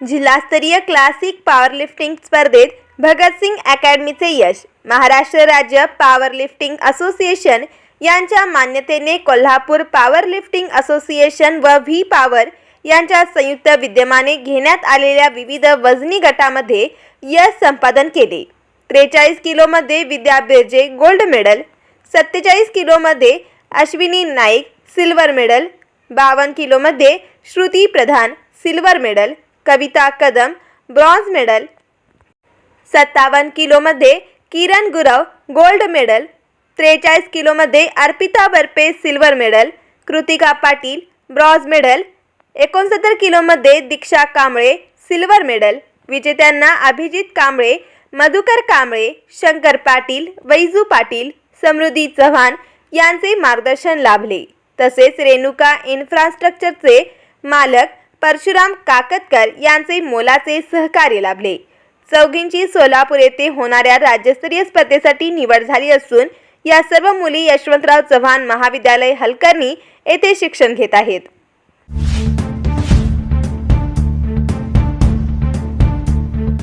जिल्हास्तरीय classic powerlifting स्पर्धेत भगतसिंग अकॅडमीचे यश महाराष्ट्र राज्य पॉवरलिफ्टिंग असोसिएशन यांच्या मान्यतेने कोल्हापूर पॉवरलिफ्टिंग असोसिएशन व व्ही पॉवर यांच्या संयुक्त विद्यमाने घेण्यात आलेल्या विविध वजनी गटामध्ये यश संपादन केले. त्रेचाळीस किलोमध्ये विद्या बिर्जे गोल्ड मेडल सत्तेचाळीस किलोमध्ये अश्विनी नाईक सिल्वर मेडल बावन्न किलोमध्ये Shruti Pradhan silver medal Kavita Kadam bronze medal सत्तावन्न किलोमध्ये किरण गुरव गोल्ड मेडल त्रेचाळीस किलोमध्ये Arpita Barpe silver medal Kritika Patil bronze medal एकोणसत्तर किलोमध्ये दीक्षा कांबळे सिल्वर मेडल विजेत्यांना अभिजित कांबळे मधुकर कांबळे शंकर पाटील वैजू पाटील समृद्धी चव्हाण यांचे मार्गदर्शन लाभले. तसेच रेणुका इन्फ्रास्ट्रक्चरचे मालक परशुराम काकतकर यांचे मोलाचे सहकार्य लाभले. चौघींची सोलापूर येथे होणाऱ्या राज्यस्तरीय स्पर्धेसाठी निवड झाली असून या सर्व मुली यशवंतराव चव्हाण महाविद्यालय हलकर्णी येथे शिक्षण घेत आहेत.